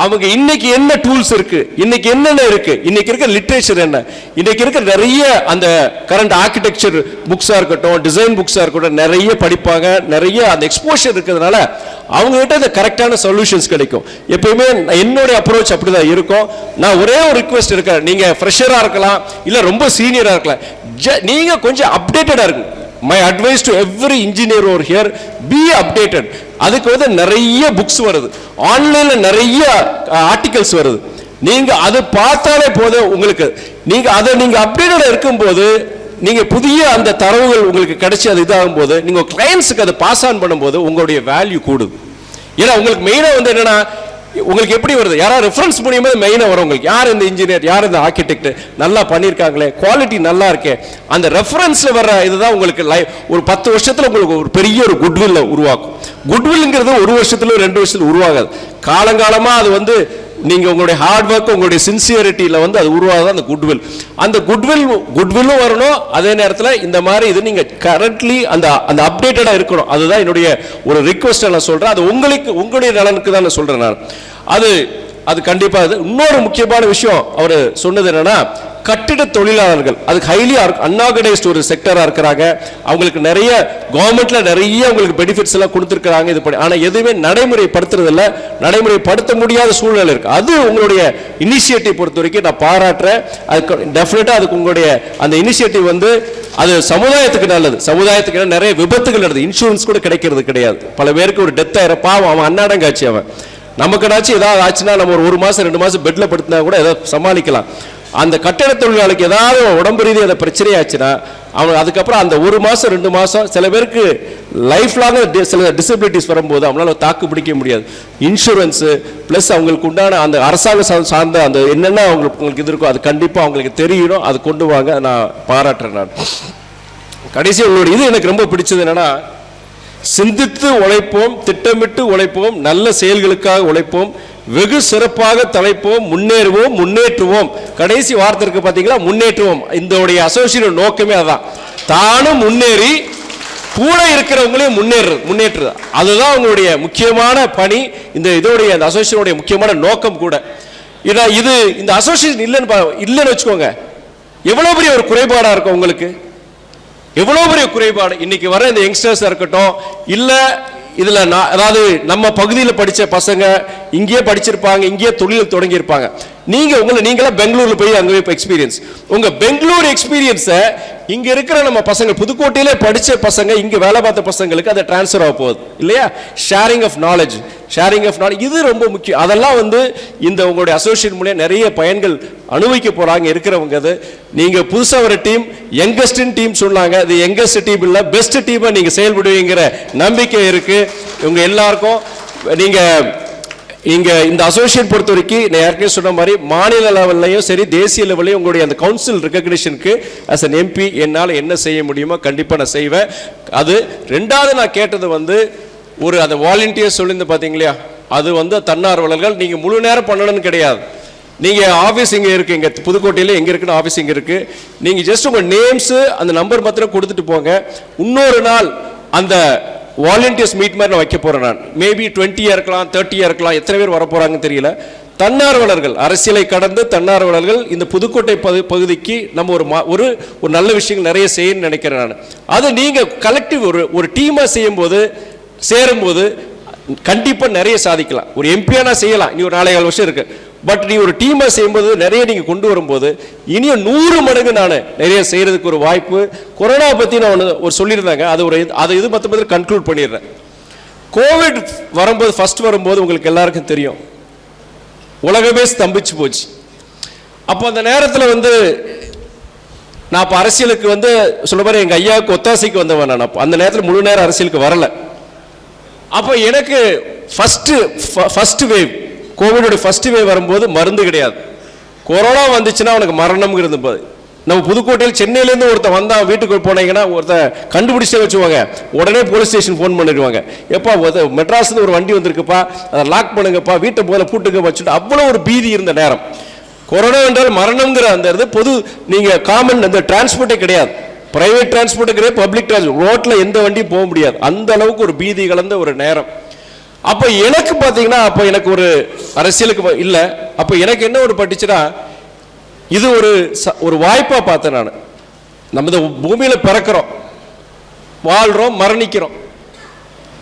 அவங்க இன்னைக்கு என்ன டூல்ஸ் இருக்கு? இன்னைக்கு என்னென்ன இருக்கு? இன்னைக்கு இருக்க லிட்ரேச்சர் என்ன? இன்னைக்கு இருக்க நிறைய அந்த கரண்ட் ஆர்கிடெக்சர் புக்ஸா இருக்கட்டும் டிசைன் புக்ஸா இருக்கட்டும் நிறைய படிப்பாங்க. நிறைய அந்த எக்ஸ்போஷர் இருக்கிறதுனால அவங்க கிட்ட இந்த கரெக்டான சொல்யூஷன்ஸ் கிடைக்கும். எப்பயுமே என்னுடைய அப்ரோச் அப்படிதான் இருக்கும். நான் ஒரே ஒரு ரிக்வெஸ்ட் இருக்கேன் நீங்க ஃப்ரெஷரா இருக்கலாம் இல்ல ரொம்ப சீனியரா இருக்கலாம். ஜ- நீங்க கொஞ்சம் அப்டேட்டடா இருக்கும் my advice to every engineer or here be updated அதுக்கு வந்து நிறைய புக்ஸ் வருது. ஆன்லைனில் நிறைய ஆர்டிகல்ஸ் வருது. நீங்கள் அது பார்த்தாலே போதும் உங்களுக்கு நீங்கள் அதை நீங்கள் அப்டேட்டடாக இருக்கும்போது நீங்கள் புதிய அந்த தரவுகள் உங்களுக்கு கிடைச்சி அது இதாகும் போது நீங்கள் கிளைண்ட்ஸுக்கு அதை பாஸ் ஆன் பண்ணும்போது உங்களுடைய வேல்யூ கூடுது. ஏன்னா உங்களுக்கு மெயினாக வந்து என்னென்னா உங்களுக்கு எப்படி வருது? யாராவது ரெஃபரன்ஸ் மூலியமா மெயினாக வரும் உங்களுக்கு. யார் இந்த இன்ஜினியர் யார் இந்த ஆர்கிடெக்ட் நல்லா பண்ணியிருக்காங்களே. குவாலிட்டி நல்லா இருக்கே. அந்த ரெஃபரன்ஸில் வர்ற இதுதான் உங்களுக்கு லைஃப் ஒரு பத்து வருஷத்தில் உங்களுக்கு ஒரு பெரிய ஒரு குட்வில்லை உருவாக்கும். குட்வில்ங்கிறது ஒரு வருஷத்துல ரெண்டு வருஷத்துல உருவாகாது. காலங்காலமாக அது வந்து நீங்கள் உங்களுடைய ஹார்ட் ஒர்க் உங்களுடைய சின்சியரிட்டியில் வந்து அது உருவாக அந்த குட்வில் அந்த குட்வில் குட்வில்லும் வரணும். அதே நேரத்தில் இந்த மாதிரி இது நீங்கள் கரண்ட்லி அந்த அந்த அப்டேட்டடாக இருக்கணும். அதுதான் என்னுடைய ஒரு ரிக்வஸ்ட்டை நான் சொல்கிறேன் அது உங்களுக்கு உங்களுடைய நலனுக்கு தான் நான் சொல்கிறேன் நான். அது அது கண்டிப்பாக அது இன்னொரு முக்கியமான விஷயம். அவர் சொன்னது என்னன்னா கட்டிட தொழிலாளர்கள் அதுக்கு ஹைலி அன்ஆர்கனைஸ்ட் ஒரு செக்டராக இருக்கிறாங்க. அவங்களுக்கு நிறைய கவர்மெண்ட்ல நிறைய அவங்களுக்கு பெனிஃபிட்ஸ் எல்லாம் கொடுத்துருக்காங்க இது பண்ணி ஆனால் எதுவுமே நடைமுறைப்படுத்துறதில்ல. நடைமுறைப்படுத்த முடியாத சூழ்நிலை இருக்கு. அது உங்களுடைய இனிஷியேட்டிவ் பொறுத்த வரைக்கும் நான் பாராட்டுறேன். அதுக்கு டெஃபினட்டாக அதுக்கு உங்களுடைய அந்த இனிஷியேட்டிவ் வந்து அது சமுதாயத்துக்கு நல்லது. சமுதாயத்துக்கு நிறைய விபத்துகள் நடக்குது. இன்சூரன்ஸ் கூட கிடைக்கிறது கிடையாது. பல பேருக்கு ஒரு டெத் ஆயிரம். பாவம் அவன் அன்னாடங்காச்சு அவன். நமக்குனாச்சும் ஏதாவது ஆச்சுன்னா நம்ம ஒரு ஒரு மாசம் ரெண்டு மாசம் பெட்ல படுத்தினா கூட ஏதாவது சமாளிக்கலாம். அந்த கட்டட தொழிலாளிக்கு ஏதாவது உடம்பு ரீதியாக பிரச்சனை ஆச்சுன்னா அவன் அதுக்கப்புறம் அந்த ஒரு மாதம் ரெண்டு மாதம் சில பேருக்கு லைஃப் லாங் சில டிசபிலிட்டிஸ் வரும்போது அவங்களால தாக்கு பிடிக்க முடியாது. இன்சூரன்ஸு ப்ளஸ் அவங்களுக்கு உண்டான அந்த அரசாங்கம் சார்ந்த அந்த என்னென்ன அவங்களுக்கு உங்களுக்கு இது இருக்கோ அது கண்டிப்பாக அவங்களுக்கு தெரியணும் அது கொண்டு வாங்க நான் பாராட்டுறேன் நான். கடைசி உங்களுடைய இது எனக்கு ரொம்ப பிடிச்சது என்னென்னா சிந்தித்து உழைப்போம் திட்டமிட்டு உழைப்போம் நல்ல செயல்களுக்காக உழைப்போம் வெகு சிறப்பாக தலைப்போம் முன்னேறுவோம் முன்னேற்றுவோம். கடைசி வார்த்தை இருக்கு பார்த்தீங்களா முன்னேற்றுவோம். இந்த அசோசியேட் நோக்கமே அதான். தானும் முன்னேறி கூட இருக்கிறவங்களையும் முன்னேறு முன்னேற்றுறது அதுதான் அவங்களுடைய முக்கியமான பணி. இந்த இதோடைய அந்த அசோசியேஷனுடைய முக்கியமான நோக்கம் கூட. ஏன்னா இது இந்த அசோசியேஷன் இல்லைன்னு இல்லைன்னு வச்சுக்கோங்க. எவ்வளோ பெரிய ஒரு குறைபாடாக இருக்கும் உங்களுக்கு? எவ்வளோ பெரிய குறைபாடு? இன்னைக்கு வர இந்த யங்ஸ்டர்ஸாக இருக்கட்டும் இல்லை இதில் நான் அதாவது நம்ம பகுதியில் படித்த பசங்க இங்கேயே படிச்சிருப்பாங்க இங்கேயே தொழில் தொடங்கி நீங்கள் நீங்க உங்களை நீங்களே பெங்களூர்ல போய் அங்க போய் எக்ஸ்பீரியன்ஸ் உங்க பெங்களூர் எக்ஸ்பீரியன்ஸை இங்க இருக்கிற நம்ம பசங்க புதுக்கோட்டையிலே படிச்ச பசங்க இங்க வேலை பார்த்த பசங்களுக்கு அதை டிரான்ஸ்ஃபர் ஆக போகுது. இல்லையா? Sharing of knowledge sharing of knowledge இது ரொம்ப முக்கியம். அதெல்லாம் வந்து இந்த உங்களுடைய அசோசியேட் மூலியம் நிறைய பயன்கள் அனுபவிக்க போறாங்க இருக்கிறவங்க அது. நீங்க புதுசா ஒரு டீம் யங்கஸ்டின் டீம் சொன்னாங்க. அது யங்கஸ்ட் டீம் இல்ல பெஸ்ட் டீமை நீங்க செயல்படுவீங்கிற நம்பிக்கை இருக்கு. இவங்க எல்லாருக்கும் நீங்க இங்கே இந்த அசோசியேட் பொறுத்த வரைக்கும் நான் ஏற்கனவே சொன்ன மாதிரி மாநில லெவல்லையும் சரி தேசிய லெவல்லையும் உங்களுடைய அந்த கவுன்சில் ரெக்கக்னிஷனுக்கு அஸ் அன் எம்பி என்னால் என்ன செய்ய முடியுமோ கண்டிப்பாக நான் செய்வேன். அது ரெண்டாவது நான் கேட்டது வந்து ஒரு அந்த வாலண்டியர் சொல்லியிருந்து பார்த்தீங்களா அது வந்து தன்னார்வலர்கள் நீங்கள் முழு நேரம் பண்ணணும்னு கிடையாது. நீங்கள் ஆஃபீஸ் இங்கே இருக்குது இங்கே புதுக்கோட்டையில எங்கே இருக்குன்னு ஆஃபீஸ் இங்கே இருக்குது நீங்கள் ஜஸ்ட் உங்கள் நேம்ஸு அந்த நம்பர் மாத்திரம் கொடுத்துட்டு போங்க. இன்னொரு நாள் அந்த வாலண்டியர்ஸ் மீட் மாதிரி நான் வைக்க போகிறேன் நான். மேபி டுவெண்ட்டியாக இருக்கலாம் தேர்ட்டியாக இருக்கலாம் எத்தனை பேர் வர போகிறாங்கன்னு தெரியல. தன்னார்வலர்கள் அரசியலை கடந்து தன்னார்வலர்கள் இந்த புதுக்கோட்டை பகு- பகுதிக்கு நம்ம ஒரு மா- ஒரு ஒரு நல்ல விஷயங்கள் நிறைய செய்யணும்னு நினைக்கிறேன் நான். அது நீங்கள் கலெக்டிவ் ஒரு ஒரு டீமாக செய்யும்போது சேரும்போது கண்டிப்பாக நிறைய சாதிக்கலாம். ஒரு எம்பியானா செய்யலாம். இனி ஒரு நாலே வருஷம் இருக்குது பட் நீ ஒரு டீமை செய்யும்போது நிறைய நீங்கள் கொண்டு வரும்போது இனியும் நூறு மடங்கு நான் நிறைய செய்கிறதுக்கு ஒரு வாய்ப்பு. கொரோனா பற்றி நான் ஒன்று ஒரு சொல்லியிருந்தாங்க. அது ஒரு இது- அதை இது மற்ற மற்ற கன்க்ளூட் பண்ணிடுறேன். கோவிட் வரும்போது ஃபர்ஸ்ட் வரும்போது உங்களுக்கு எல்லாருக்கும் தெரியும். உலகமே ஸ்தம்பிச்சு போச்சு. அப்போ அந்த நேரத்தில் வந்து நான் இப்போ அரசியலுக்கு வந்து சொல்ல மாதிரி எங்கள் ஐயாவுக்கு ஒத்தாசைக்கு வந்தவன் நான் அப்போ. அந்த நேரத்தில் முழு நேரம் அரசியலுக்கு வரலை. அப்போ எனக்கு ஃபஸ்ட்டு ஃபஸ்ட்டு வேவ் கோவிடோட ஃபர்ஸ்ட் வேவ் வரும்போது மருந்து கிடையாது. கொரோனா வந்துச்சுன்னா அவனுக்கு மரணம்ங்கிறது போது. நம்ம புதுக்கோட்டையில் சென்னையிலேருந்து ஒருத்தன் வந்தான் வீட்டுக்கு போனீங்கன்னா ஒருத்தன் கண்டுபிடிச்சே வச்சுவாங்க. உடனே போலீஸ் ஸ்டேஷன் ஃபோன் பண்ணிடுவாங்க. எப்பா மெட்ராஸ்லேருந்து ஒரு வண்டி வந்திருக்குப்பா அதை லாக் பண்ணுங்கப்பா வீட்டை போல பூட்டுங்க வச்சுட்டு அவ்வளோ ஒரு பீதி இருந்த நேரம். கொரோனா என்றால் மரணம்ங்கிற அந்த இது பொது நீங்கள் காமன் அந்த டிரான்ஸ்போர்ட்டே கிடையாது. பிரைவேட் டிரான்ஸ்போர்ட்டு கிடையாது பப்ளிக் டிரான்ஸ்போர்ட் ரோட்டில் எந்த வண்டியும் போக முடியாது. அந்த அளவுக்கு ஒரு பீதி கலந்த ஒரு நேரம். அப்ப எனக்கு பாத்தீங்கன்னா அப்ப எனக்கு ஒரு அரசியலுக்கு இல்லை இல்ல. அப்ப எனக்கு என்ன ஒரு பட்டுச்சுன்னா இது ஒரு ச- ஒரு வாய்ப்பா பார்த்தேன் நான். நம்ம இந்த பூமியில பிறக்கிறோம். வாழ்றோம் மரணிக்கிறோம்.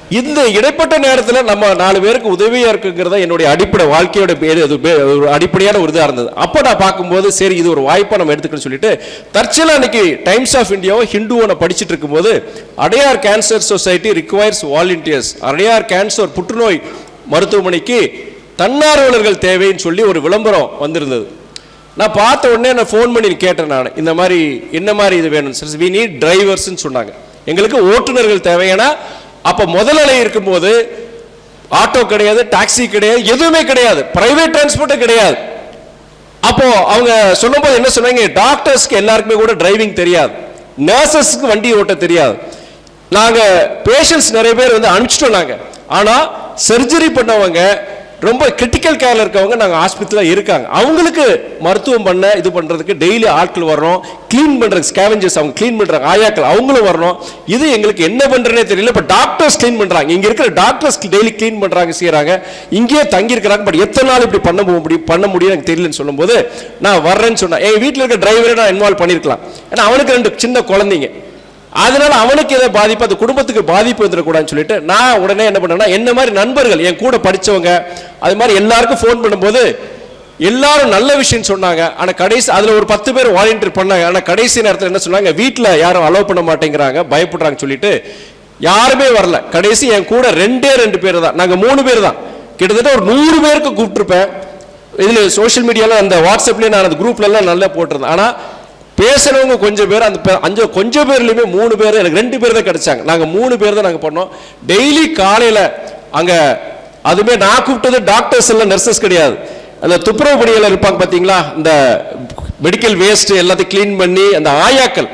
இந்த இடைப்பட்ட நேரத்தில் நம்ம நாலு பேருக்கு உதவியாக இருக்குங்கிறத என்னுடைய அடிப்படை வாழ்க்கையோட பேரு அது பே- ஒரு அடிப்படையான ஒரு இதாக இருந்தது. அப்போ நான் பார்க்கும்போது சரி இது ஒரு வாய்ப்பை நம்ம எடுத்துக்கணும்னு சொல்லிட்டு தற்செயலாக அன்னைக்கு டைம்ஸ் ஆஃப் இந்தியாவை ஹிந்துவை நான் படிச்சுட்டு இருக்கும்போது Adyar cancer society requires volunteers. Adyar cancer புற்றுநோய் மருத்துவமனைக்கு தன்னார்வலர்கள் தேவைன்னு சொல்லி ஒரு விளம்பரம் வந்திருந்தது. நான் பார்த்த உடனே நான் ஃபோன் பண்ணி கேட்டேன் நான். இந்த மாதிரி என்ன மாதிரி இது வேணும்? சார் வி நீட் டிரைவர்ஸ்ன்னு சொன்னாங்க. எங்களுக்கு ஓட்டுநர்கள் தேவை. ஏன்னா அப்போ முதல்நிலை இருக்கும்போது ஆட்டோ கிடையாது டாக்ஸி கிடையாது எதுவுமே கிடையாது. பிரைவேட் டிரான்ஸ்போர்ட்டும் கிடையாது. அப்போ அவங்க சொல்லும்போது என்ன சொன்னாங்க டாக்டர்ஸ்க்கு எல்லாருக்குமே கூட டிரைவிங் தெரியாது. நர்சஸ்க்கு வண்டி ஓட்ட தெரியாது. நாங்கள் பேஷண்ட்ஸ் நிறைய பேர் வந்து அனுப்பிச்சிட்டோம் நாங்கள் ஆனால் சர்ஜரி பண்ணவங்க ரொம்ப கிரிட்டிக்கல் கேரில் இருக்கவங்க நாங்கள் ஆஸ்பத்திரியில் இருக்காங்க. அவங்களுக்கு மருத்துவம் பண்ண இது பண்ணுறதுக்கு டெய்லி ஆட்கள் வரணும் க்ளீன் பண்ணுறதுக்கு ஸ்கேவஞ்சர்ஸ் அவங்க க்ளீன் பண்ணுறாங்க ஆயாக்கள் அவங்களும் வரணும் இது எங்களுக்கு என்ன பண்ணுறனே தெரியல இப்போ டாக்டர்ஸ் க்ளீன் பண்ணுறாங்க இங்கே இருக்கிற டாக்டர்ஸ் டெய்லி க்ளீன் பண்ணுறாங்க செய்கிறாங்க இங்கேயே தங்கியிருக்கிறாங்க பட் எத்தனை நாள் இப்படி பண்ண முடியும் பண்ண முடியும் எனக்கு தெரியலன்னு சொல்லும்போது நான் வர்றேன்னு சொன்னேன் என் வீட்டில் இருக்க டிரைவரை நான் இன்வால்வ் பண்ணியிருக்கலாம் ஏன்னா அவனுக்கு ரெண்டு சின்ன குழந்தைங்க. அதனால அவனுக்கு ஏதோ பாதிப்பு அந்த குடும்பத்துக்கு பாதிப்பு வந்துடக்கூடாதுன்னு சொல்லிட்டு நான் உடனே என்ன பண்ணேன்னா என்ன மாதிரி நண்பர்கள் என் கூட படிச்சவங்க அது மாதிரி எல்லாருக்கும் ஃபோன் பண்ணும்போது எல்லாரும் நல்ல விஷயம் சொன்னாங்க. ஆனால் கடைசி அதில் ஒரு பத்து பேர் வாலண்டியர் பண்ணாங்க. ஆனால் கடைசி நேரத்தில் என்ன சொன்னாங்க வீட்டில் யாரும் அலோவ் பண்ண மாட்டேங்கிறாங்க பயப்படுறாங்க சொல்லிட்டு யாருமே வரல. கடைசி என் கூட ரெண்டே ரெண்டு பேர் தான். நாங்கள் மூணு பேர் தான். கிட்டத்தட்ட ஒரு நூறு பேருக்கு கூப்பிட்டுருப்பேன். இதில் சோஷியல் மீடியாவில் அந்த வாட்ஸ்அப்லேயே நான் அந்த குரூப்லலாம் நல்லா போட்டிருந்தேன். ஆனால் பேசுனவங்க கொஞ்சம் பேர் அந்த அஞ்சு கொஞ்சம் பேர்லையுமே மூணு பேர் எனக்கு ரெண்டு பேர் தான் கிடைச்சாங்க. நாங்கள் மூணு பேர் தான் நாங்கள் பண்ணோம். டெய்லி காலையில் அங்கே அதுமே நான் கூப்பிட்டது டாக்டர்ஸ் எல்லாம் நர்சஸ் கிடையாது. அந்த துப்புரவு பணியில் இருப்பாங்க பார்த்தீங்களா இந்த மெடிக்கல் வேஸ்ட் எல்லாத்தையும் க்ளீன் பண்ணி அந்த ஆயாக்கள்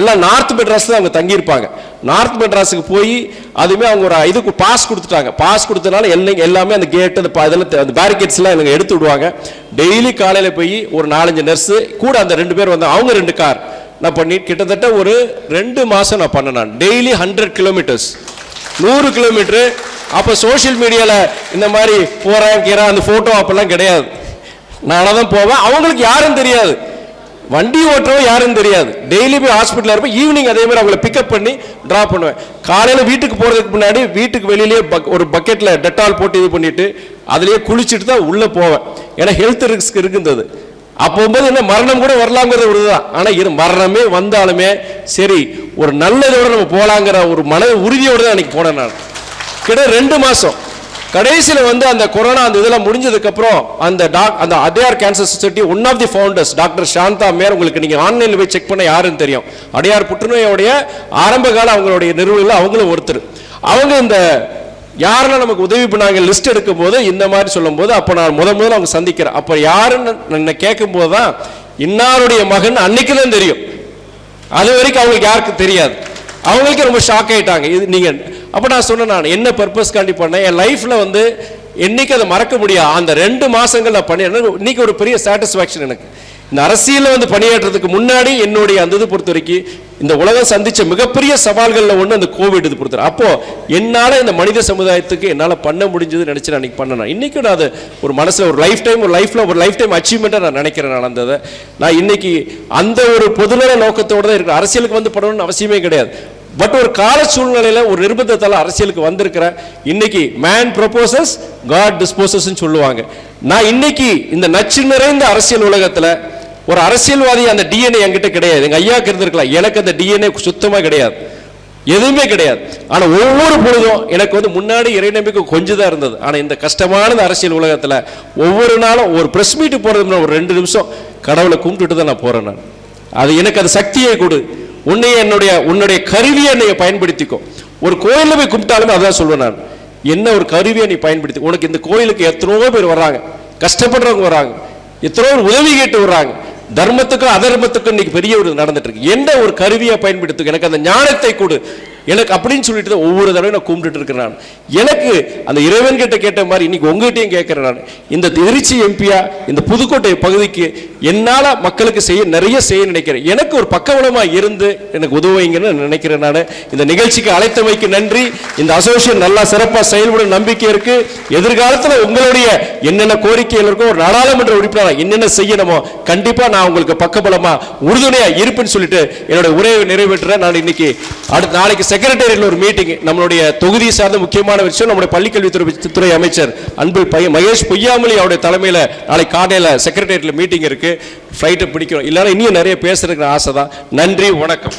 எல்லாம் நார்த் மெட்ராஸ் தான் அவங்க தங்கியிருப்பாங்க. நார்த் மெட்ராஸுக்கு போய் அதுவுமே அவங்க ஒரு இதுக்கு பாஸ் கொடுத்துட்டாங்க. பாஸ் கொடுத்தனால எல்லைங்க எல்லாமே அந்த கேட்டு அந்த இதெல்லாம் அந்த பேரிகேட்ஸ்லாம் எனக்கு எடுத்து விடுவாங்க. டெய்லி காலையில் போய் ஒரு நாலஞ்சு நர்ஸு கூட அந்த ரெண்டு பேர் வந்து அவங்க ரெண்டு கார் நான் பண்ணி கிட்டத்தட்ட ஒரு ரெண்டு மாதம் நான் பண்ணேன் நான். டெய்லி ஹண்ட்ரட் கிலோமீட்டர்ஸ் நூறு கிலோமீட்ரு அப்போ சோஷியல் மீடியாவில் இந்த மாதிரி போகிறேன் கீறேன் அந்த ஃபோட்டோ அப்போல்லாம் கிடையாது. நானாக தான் போவேன். அவங்களுக்கு யாரும் தெரியாது. வண்டி ஓட்டுறவன் யாரும் தெரியாது. டெய்லி போய் ஹாஸ்பிட்டலில் இருப்பேன். ஈவினிங் அதே மாதிரி அவங்கள பிக்கப் பண்ணி ட்ராப் பண்ணுவேன். காலையில் வீட்டுக்கு போகிறதுக்கு முன்னாடி வீட்டுக்கு வெளியிலேயே பக் ஒரு பக்கெட்டில் டெட்டால் போட்டு இது பண்ணிவிட்டு அதுலேயே குளிச்சுட்டு தான் உள்ளே போவேன். ஏன்னா ஹெல்த் ரிஸ்க் இருக்கின்றது. அப்போ போது என்ன மரணம் கூட வரலாங்கிறது ஒரு தான் ஆனால் இரு மரணமே வந்தாலுமே சரி ஒரு நல்லதோட நம்ம போகலாங்கிற ஒரு மன உறுதியோடு தான் அன்னைக்கு போனேன் நான். கிட்ட ரெண்டு மாதம் கடைசியில் வந்து அந்த கொரோனா அந்த இதெல்லாம் முடிஞ்சதுக்கப்புறம் அந்த டாக் அந்த Adyar cancer society one of the founders doctor Shanta மேர் உங்களுக்கு நீங்கள் ஆன்லைனில் போய் செக் பண்ண யாருன்னு தெரியும். அடையார் புற்றுநோயோடைய ஆரம்ப கால அவங்களுடைய நிறுவனங்கள் அவங்களும் ஒருத்தர். அவங்க இந்த யாரெல்லாம் நமக்கு உதவி பண்ணாங்க லிஸ்ட் எடுக்கும் போது இந்த மாதிரி சொல்லும்போது அப்போ நான் முத முதல்ல அவங்க சந்திக்கிறேன். அப்போ யாருன்னு என்னை கேட்கும் போது தான் இன்னாருடைய மகன் அன்னைக்கு தான் தெரியும். அது வரைக்கும் அவங்களுக்கு யாருக்கும் தெரியாது. அவங்களுக்கே ரொம்ப ஷாக் ஆகிட்டாங்க இது நீங்கள் அப்போ நான் சொன்னேன் நான் என்ன பர்பஸ்க்காண்டி பண்ணேன்? என் லைஃப்பில் வந்து என்னைக்கு அதை மறக்க முடியாது அந்த ரெண்டு மாதங்கள் நான் பண்ணேன் இன்னைக்கு ஒரு பெரிய சாட்டிஸ்ஃபேக்ஷன் எனக்கு. இந்த அரசியலில் வந்து பணியாற்றுறதுக்கு முன்னாடி என்னுடைய அந்த இது பொறுத்த வரைக்கும் இந்த உலகம் சந்தித்த மிகப்பெரிய சவால்களில் ஒன்று அந்த கோவிட் இது பொறுத்த அப்போ என்னால் இந்த மனித சமுதாயத்துக்கு என்னால் பண்ண முடிஞ்சது நினச்சி நான் இன்னைக்கு பண்ணேன். இன்னைக்கு நான் அது ஒரு மனசில் ஒரு லைஃப் டைம் ஒரு லைஃப்பில் ஒரு லைஃப் டைம் அச்சீவ்மெண்ட்டாக நான் நினைக்கிறேன் நான் அந்த நான் இன்னைக்கு அந்த ஒரு பொதுநல நோக்கத்தோடு தான் இருக்கிறேன். அரசியலுக்கு வந்து படணும்னு அவசியமே கிடையாது. பட் ஒரு கால சூழ்நிலையில் ஒரு நிர்பந்தத்தால் அரசியலுக்கு வந்திருக்கிற இன்னைக்கு மேன் ப்ரொபோசஸ் காட் டிஸ்போசஸ் சொல்லுவாங்க. நான் இன்னைக்கு இந்த நச்சு நிறைந்த அரசியல் உலகத்தில் ஒரு அரசியல்வாதி அந்த டிஎன்ஏ என்கிட்ட கிடையாது. எங்க ஐயாக்கு இருந்திருக்கலாம். எனக்கு அந்த டிஎன்ஏ சுத்தமாக கிடையாது. எதுவுமே கிடையாது. ஆனால் ஒவ்வொரு பொழுதும் எனக்கு வந்து முன்னாடி இறை நம்பிக்கை கொஞ்சம் தான் இருந்தது. ஆனால் இந்த கஷ்டமான அரசியல் உலகத்தில் ஒவ்வொரு நாளும் ஒரு ப்ரெஸ் மீட்டு போகிறதுனா ஒரு ரெண்டு நிமிஷம் கடவுளை கும்பிட்டுட்டு தான் நான் போகிறேன் நான். அது எனக்கு அது சக்தியை கொடு. உன்னைய என்னுடைய உன்னுடைய கருவியை என்னைய பயன்படுத்திக்கோ. ஒரு கோயிலில் போய் கும்பிட்டாலுமே அதான் சொல்லுவேன் நான். என்ன ஒரு கருவியை நீ பயன்படுத்தி உனக்கு இந்த கோயிலுக்கு எத்தனையோ பேர் வர்றாங்க. கஷ்டப்படுறவங்க வர்றாங்க. எத்தனையோ பேர் உதவி கேட்டு வர்றாங்க. தர்மத்துக்கும் அதர்மத்துக்கும் இன்னைக்கு பெரிய ஒரு நடந்துட்டு இருக்கு. எந்த ஒரு கருவியை பயன்படுத்து எனக்கு அந்த ஞானத்தை கொடு. எனக்கு அப்படின்னு சொல்லிட்டு தான் ஒவ்வொரு தடவையும் நான் கும்பிட்டு இருக்கிறேன் நான். எனக்கு அந்த இறைவன் கிட்ட கேட்ட மாதிரி இன்னைக்கு உங்ககிட்டயும் கேட்கிறேன் நான். இந்த திருச்சி எம்பியா இந்த புதுக்கோட்டை பகுதிக்கு என்னால் மக்களுக்கு செய்ய நிறைய செய்ய நினைக்கிறேன். எனக்கு ஒரு பக்கவலமாக இருந்து எனக்கு உதவுவீங்கன்னு நினைக்கிறேன் நான். இந்த நிகழ்ச்சிக்கு அழைத்தமைக்கு நன்றி. இந்த அசோசியேஷன் நல்லா சிறப்பாக செயல்படும் நம்பிக்கை இருக்கு. எதிர்காலத்தில் உங்களுடைய என்னென்ன கோரிக்கைகள் இருக்கோ ஒரு நாடாளுமன்ற உறுப்பினர் என்னென்ன செய்யணுமோ கண்டிப்பாக நான் உங்களுக்கு பக்கபலமாக உறுதுணையாக இருப்பேன்னு சொல்லிட்டு என்னோட உரையை நிறைவேற்றுறேன். நான் இன்னைக்கு அடுத்த நாளைக்கு செக்ரட்டேரியட்ல ஒரு மீட்டிங் நம்மளுடைய தொகுதி சார்ந்த முக்கியமான விஷயம் நம்முடைய பள்ளிக்கல்வித்துறை துறை அமைச்சர் அன்பு பையன் மகேஷ் பொய்யாமொழி அவருடைய தலைமையில் நாளைக்கு காலையில் செக்ரட்டேரியில் மீட்டிங் இருக்கு. ஃப்ளைட்டை பிடிக்கணும். இல்லைனா இன்னும் நிறைய பேசுறதுக்கு ஆசை தான். நன்றி வணக்கம்.